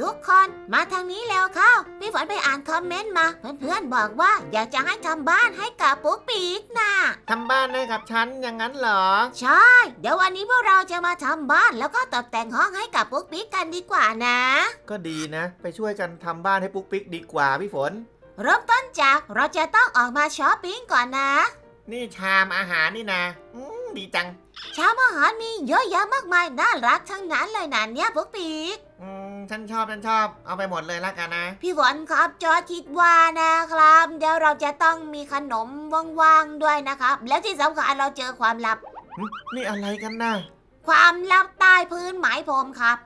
ทุกคนมาทางนี้แล้วเข้าพี่ฝนไปอ่านคอมเมนต์มา เพื่อนๆบอกว่าอยากจะให้ทำบ้านให้กับปุ๊กปิ๊กนะทำบ้านให้กับฉันอย่างนั้นเหรอ ใช่ เดี๋ยววันนี้พวกเราจะมาทำบ้านแล้วก็ตกแต่งห้องให้กับปุ๊กปิ๊กกันดีกว่านะ ก็ดีนะ ไปช่วยกันทำบ้านให้ปุ๊กปิ๊กดีกว่าพี่ฝน เริ่มต้นจากเราจะต้องออกมาช้อปปิ้งก่อนนะ นี่ชามอาหารนี่นะอืมดีจัง ชามอาหารมีเยอะแยะมากมายน่ารักทั้งนั้นเลยนะเนี่ยปุ๊กปิ๊กอืม ฉันชอบฉันชอบเอาไปหมดเลยละกันนะ พี่ฝนครับจอร์จคิดว่านะครับ เดี๋ยวเราจะต้องมีขนมว่างๆด้วยนะครับ แล้วที่สำคัญเราเจอความลับหึนี่อะไรกันนะความลับใต้พื้นไหมพรมครับ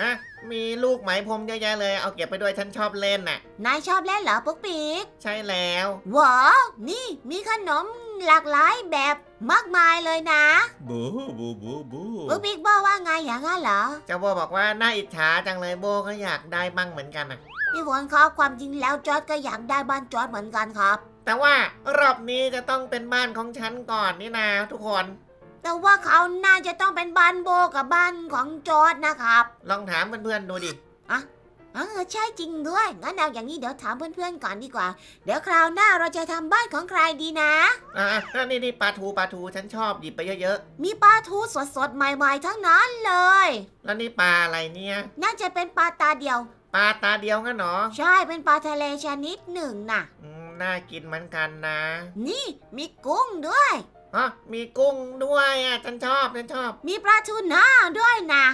อะ มีลูกไหมพรมเยอะแยะเลย เอาเก็บไปด้วยฉันชอบเล่นน่ะ นายชอบเล่นเหรอปุ๊กปิ๊กใช่แล้วว้าวนี่มีขนมหลากหลายแบบมากมายเลยนะ บูบูบูบูปุ๊กปิ๊กบอกว่าไงอย่างนั้นเหรอ เจ้าโบบอกว่าน่าอิจฉาจังเลยโบก็อยากได้บ้างเหมือนกันนะพี่ฝนครับความจริงแล้วจอร์จก็อยากได้บ้านจอร์จเหมือนกันครับ แต่ว่ารอบนี้จะต้องเป็นบ้านของฉันก่อนนี่นะทุกคน แต่ว่าเขาน่าจะต้องเป็นบ้านโบกับบ้านของจอร์จนะครับลองถามเพื่อนๆดูดิ เออใช่จริงด้วย งั้นเอาอย่างนี้เดี๋ยวถามเพื่อนๆก่อนดีกว่า เดี๋ยวคราวหน้าเราจะทำบ้านของใครดีนะ อะอะนี่นี่ปลาทูปลาทูฉันชอบหยิบไปเยอะมีปลาทูสดๆใหม่ๆทั้งนั้นเลย ๆ แล้วนี่ปลาอะไรเนี่ย น่าจะเป็นปลาตาเดียว ปลาตาเดียวงั้นเหรอใช่เป็นปลาทะเลชนิดหนึ่งน่ะ อืมน่ากินเหมือนกันนะ นี่มีกุ้งด้วย อ๋อมีกุ้งด้วยอะฉันชอบฉันชอบ มีปลาทูน่าด้วยนะ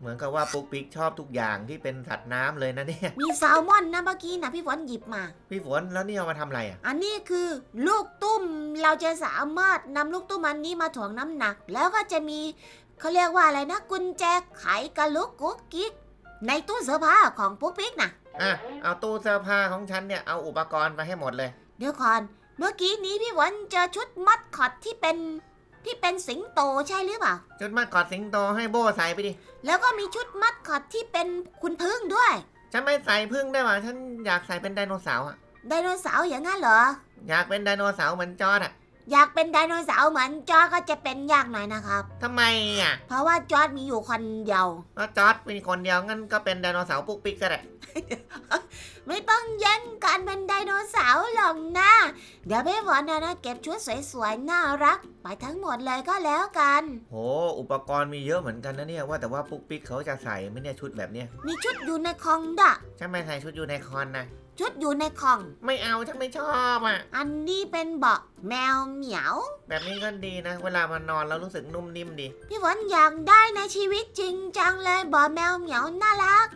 เหมือนกับว่าปุ๊กปิ๊กชอบทุกอย่างที่เป็นสัตว์น้ำเลยนะเนี่ย มีแซลมอนนะเมื่อกี้นะพี่ฝนหยิบมา พี่ฝนแล้วนี่เอามาทำอะไรอะ อันนี้คือลูกตุ้มเราจะสามารถนำลูกตุ้มอันนี้มาถ่วงน้ำหนัก แล้วก็จะมีเขาเรียกว่าอะไรนะกุญแจไขกระลุกกุ๊กกิ๊กในตู้เสื้อผ้าของปุ๊กปิ๊กนะอะ เอาตู้เสื้อผ้าของฉันเนี่ย เอาอุปกรณ์ไปให้หมดเลย เดี๋ยวก่อน เมื่อกี้นี้พี่หวันเจอชุดมัดคอตที่เป็นที่เป็นสิงโตใช่หรือเปล่า จุดมากอดสิงโตให้โบใส่ไปดิ แล้วก็มีชุดมัดคอตที่เป็นคุณพึ่งด้วย ฉันไม่ใส่พึ่งได้หว่าฉันอยากใส่เป็นไดโนเสาร์อะไดโนเสาร์อย่างนั้นเหรอ อยากเป็นไดโนเสาร์เหมือนจอร์ดอะอยากเป็นไดโนเสาร์เหมือนจอร์จก็จะเป็นยากหน่อยนะครับ ทำไมอะเพราะว่าจอร์จมีอยู่คนเดียวแล้วจอร์ดเป็นคนเดียวงั้นก็เป็นไดโนเสาร์ปุ๊กปิ๊กก็ได้ไม่ต้องแย่งกันเป็นไดโนเสาร์หรอกนะเดี๋ยวพี่ฝนนะนะเก็บชุดสวยๆน่ารัก ไปทั้งหมดเลยก็แล้วกัน โห อุปกรณ์มีเยอะเหมือนกันนะเนี่ย ว่าแต่ว่าปุ๊กปิ๊กเขาจะใส่ไหมเนี่ยชุดแบบเนี้ยมีชุดอยู่ในคองดะฉันไม่ใส่ชุดอยู่ในคอนนะ ชุดอยู่ในคอง ไม่เอาฉันไม่ชอบอะ อันนี้เป็นเบาะแมวเหมียว แบบนี้ก็ดีนะ เวลามานอนแล้วรู้สึกนุ่มนิ่มดี พี่ฝนอยากได้ในชีวิตจริงจังเลยเบาะแมวเหมียวน่ารัก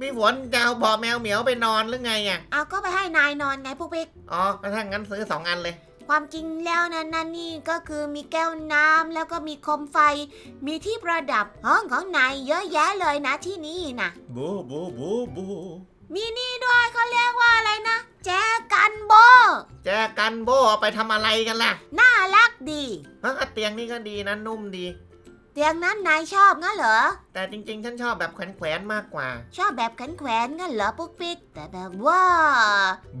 พี่ฝนจะเอาบอแมวเหมียวไปนอนหรือไงอะเอาก็ไปให้นายนอนไงพวกปิ๊กอ๋อถ้างั้นซื้อสองอันเลย ความจริงแล้วนะนั่นนี่ก็คือมีแก้วน้ำแล้วก็มีโคมไฟ มีที่ประดับห้องของนายเยอะแยะเลยนะที่นี่นะบูบูบูบูมีนี่ด้วยเขาเรียกว่าอะไรนะ แจกันโบ แจกันโบเอาไปทำอะไรกันล่ะ น่ารักดีเฮ้ยเตียงนี่ก็ดีนะนุ่มดี เตียงนั้นนายชอบงั้นเหรอ แต่จริงๆ ฉันชอบแบบแขวนๆมากกว่า ชอบแบบแขวนๆงั้นเหรอปุ๊กปิ๊กแต่แบบว่า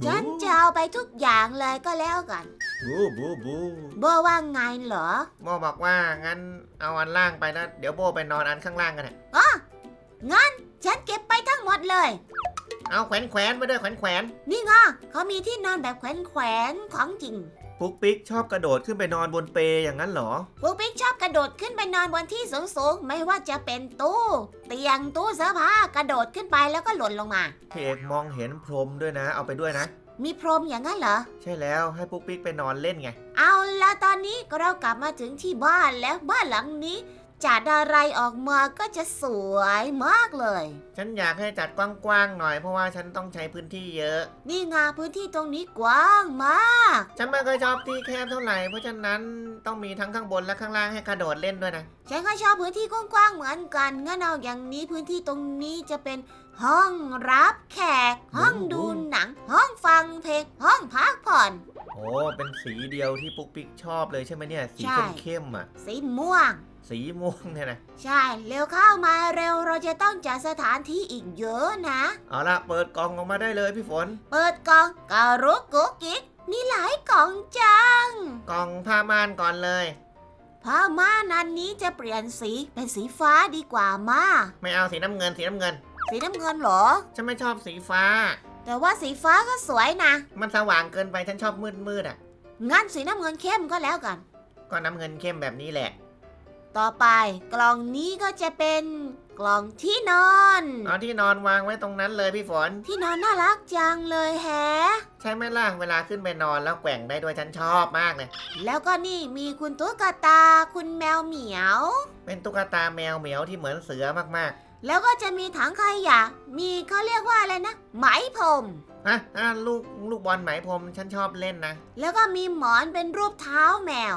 บู๊ฉันจะเอาไปทุกอย่างเลยก็แล้วกันบูบูบูโบว่าไงเหรอโบบอกว่างั้นเอาอันล่างไปแล้วเดี๋ยวโบไปนอนอันข้างล่างกันแหละงั้นฉันเก็บไปทั้งหมดเลย เอาแขวนแขวนๆไปด้วยแขวนแขวนนี่ไงเขามีที่นอนแบบแขวนๆของจริงๆ ปุ๊กปิ๊กชอบกระโดดขึ้นไปนอนบนเปอย่างนั้นเหรอ ปุ๊กปิ๊กชอบกระโดดขึ้นไปนอนบนที่สูงๆ ไม่ว่าจะเป็นตู้ เตียงตู้เสื้อผ้ากระโดดขึ้นไปแล้วก็หล่นลงมา พี่เอกมองเห็นพรมด้วยนะ เอาไปด้วยนะ มีพรมอย่างนั้นเหรอ ใช่แล้วให้ปุ๊กปิ๊กไปนอนเล่นไง เอาละตอนนี้เรากลับมาถึงที่บ้านแล้วบ้านหลังนี้ จัดอะไรออกมาก็จะสวยมากเลย ฉันอยากให้จัดกว้างๆหน่อยเพราะว่าฉันต้องใช้พื้นที่เยอะ นี่ไงพื้นที่ตรงนี้กว้างมาก ฉันไม่ค่อยชอบที่แคบเท่าไหร่เพราะฉะนั้นต้องมีทั้งข้างบนและข้างล่างให้กระโดดเล่นด้วยนะ ฉันก็ชอบพื้นที่กว้างๆเหมือนกันงั้นเอาอย่างนี้พื้นที่ตรงนี้จะเป็นห้องรับแขก ห้องดูหนัง ห้องฟังเพลง ห้องพักผ่อน โอ้เป็นสีเดียวที่ปุ๊กปิ๊กชอบเลยใช่ไหมเนี่ย สีใช่ เข้มๆอะ สีม่วง สีม่วงเนี่ยนะใช่ เร็วเข้ามาเร็วเราจะต้องจัดสถานที่อีกเยอะนะ เอาละเปิดกล่องออกมาได้เลยพี่ฝน เปิดกล่องการุกกุ๊กกิ๊กมีหลายกล่องจัง กล่องผ้าม่านก่อนเลยผ้าม่านอันนี้จะเปลี่ยนสีเป็นสีฟ้าดีกว่ามาไม่เอาสีน้ำเงินสีน้ำเงิน สีน้ำเงินเหรอ ฉันไม่ชอบสีฟ้า แต่ว่าสีฟ้าก็สวยนะ มันสว่างเกินไปฉันชอบมืดมืดๆอะ งั้นสีน้ำเงินเข้มก็แล้วกัน ก็น้ำเงินเข้มแบบนี้แหละ ต่อไปกล่องนี้ก็จะเป็นกล่องที่นอน เอาที่นอนวางไว้ตรงนั้นเลยพี่ฝน ที่นอนน่ารักจังเลยแฮะ ใช่ไหมล่ะ เวลาขึ้นไปนอนแล้วแกว่งได้ด้วยฉันชอบมากเลย แล้วก็นี่มีคุณตุ๊กตาคุณแมวเหมียว เป็นตุ๊กตาแมวเหมียวที่เหมือนเสือมากแล้วก็จะมีถังขยะ มีเขาเรียกว่าอะไรนะ ไหมพรม ๆอะอะลูกลูกบอลไหมพรมฉันชอบเล่นนะ แล้วก็มีหมอนเป็นรูปเท้าแมว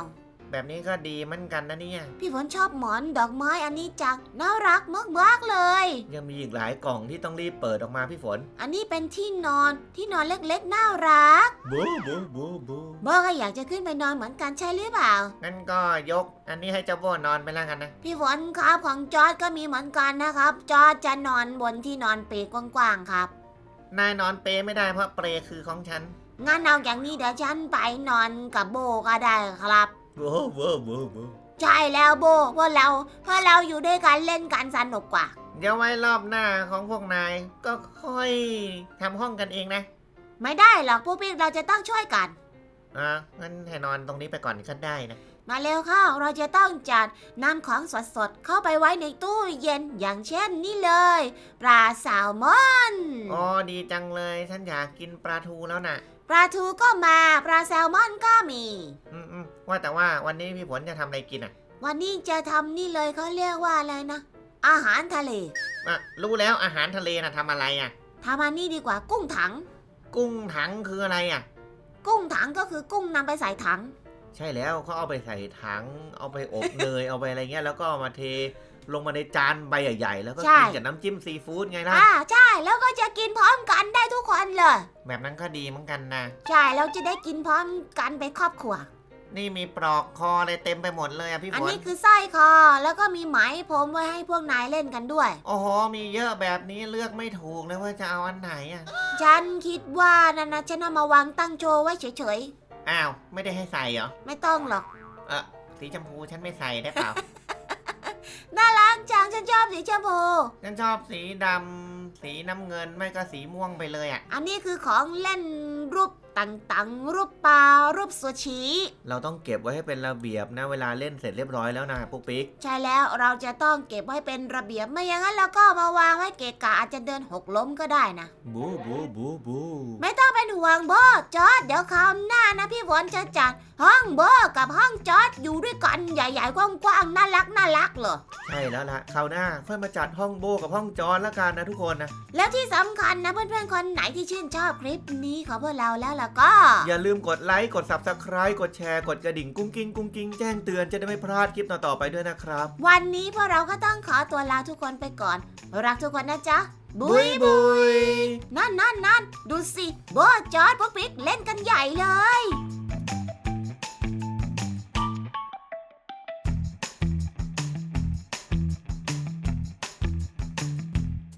แบบนี้ก็ดีเหมือนกันนะเนี่ย พี่ฝนชอบหมอนดอกไม้อันนี้จังน่ารักมากๆเลย ยังมีอีกหลายกล่องที่ต้องรีบเปิดออกมาพี่ฝน อันนี้เป็นที่นอนที่นอนเล็กๆน่ารักบูบูบูบูโบก็อยากจะขึ้นไปนอนเหมือนกันใช่หรือเปล่า งั้นก็ยก อันนี้ให้เจ้าโบนอนไปแล้วกันนะ พี่ฝนครับของจอร์ดก็มีเหมือนกันนะครับ จอร์ดจะนอนบนที่นอนเปรกว้างๆครับ นายนอนเปรไม่ได้เพราะเปรคือของฉัน งั้นเอาอย่างนี้เดี๋ยวฉันไปนอนกับโบก็ได้ครับ บูบูบูบูใช่แล้วโบเพราะเราเพราะเราอยู่ด้วยกันเล่นกันสนุกกว่า เดี๋ยวไว้รอบหน้าของพวกนายก็ค่อยทำห้องกันเองนะไม่ได้หรอกพวกพี่เราจะต้องช่วยกัน อะงั้นให้นอนตรงนี้ไปก่อนก็ได้นะ มาเร็วเข้าเราจะต้องจัดนำของสดๆเข้าไปไว้ในตู้เย็นอย่างเช่นนี่เลยปลาแซลมอน อ๋อดีจังเลย ฉันอยากกินปลาทูแล้วน่ะ ปลาทูก็มาปลาแซลมอนก็มี อืมอืมว่าแต่ว่าวันนี้พี่ฝนจะทำอะไรกินอะวันนี้จะทำนี่เลยเขาเรียกว่าอะไรนะ อาหารทะเลอะรู้แล้วอาหารทะเลน่ะทำอะไรอะ ทำอันนี้ดีกว่ากุ้งถัง กุ้งถังคืออะไรอะ กุ้งถังก็คือกุ้งนำไปใส่ถัง ใช่แล้วเขาเอาไปใส่ถัง เอาไปอบเนย เอาไปอะไรเงี้ยแล้วก็เอามาเท ลงมาในจานใบใหญ่ๆ แล้วก็ใช่กินกับน้ำจิ้มซีฟู้ดไงล่ะ อ่าใช่แล้วก็จะกินพร้อมกันได้ทุกคนเลย แบบนั้นก็ดีเหมือนกันนะ ใช่เราจะได้กินพร้อมกันเป็นครอบครัว นี่มีปลอกคออะไรเต็มไปหมดเลยอะพี่อันฝนนี้คือสร้อยคอแล้วก็มีไหมพรมไว้ให้พวกนายเล่นกันด้วย โอ้โห มีเยอะแบบนี้เลือกไม่ถูกเลยว่าจะเอาอันไหนอะฉัฉันคิดว่านะนะฉันเอามาวางตั้งโชว์ไว้เฉยอ้าว ไม่ได้ให้ใส่เหรอ ๆ ไม่ต้องหรอกเออสีชมพูฉันไม่ใส่ได้เปล่าน่า สีชมพู ฉันชอบสีดำสีน้ำเงินไม่ก็สีม่วงไปเลยอะ อันนี้คือของเล่นรูป ต่างๆ รูปปลารูปสัวชีเราต้องเก็บไว้ให้เป็นระเบียบนะ เวลาเล่นเสร็จเรียบร้อยแล้วนะปุ๊กปิ๊ก ใช่แล้วเราจะต้องเก็บไว้เป็นระเบียบไม่อย่างนั้นเราก็เอามาวางไว้เกะกะอาจจะเดินหกล้มก็ได้นะ บูบูบูบูไม่ต้องเป็นห่วงโบจอดเดี๋ยวคราวหน้านะพี่ฝนจะจัดห้องโบกับห้องจอดอยู่ด้วยกันใหญ่ๆกว้างๆน่ารักน่ารักเลยใช่แล้วล่ะคราวหน้าค่อยมาจัดห้องโบกับห้องจอนแล้วกันนะทุกคนนะแล้วที่สำคัญนะเพื่อนๆคนไหนที่ชื่นชอบคลิปนี้ของพวกเราแล้วล่ะก็ อย่าลืมกดไลค์ กด subscribe กดแชร์ กดกระดิ่งกุ้งกิ้งกุ้งกิ้งแจ้งเตือนจะได้ไม่พลาดคลิปต่อๆไปด้วยนะครับ วันนี้พวกเราก็ต้องขอตัวลาทุกคนไปก่อน รักทุกคนนะจ๊ะบุยบุยนั่นนั่นนั่นดูสิโบจอดพวกปิ๊กเล่นกันใหญ่เลยบ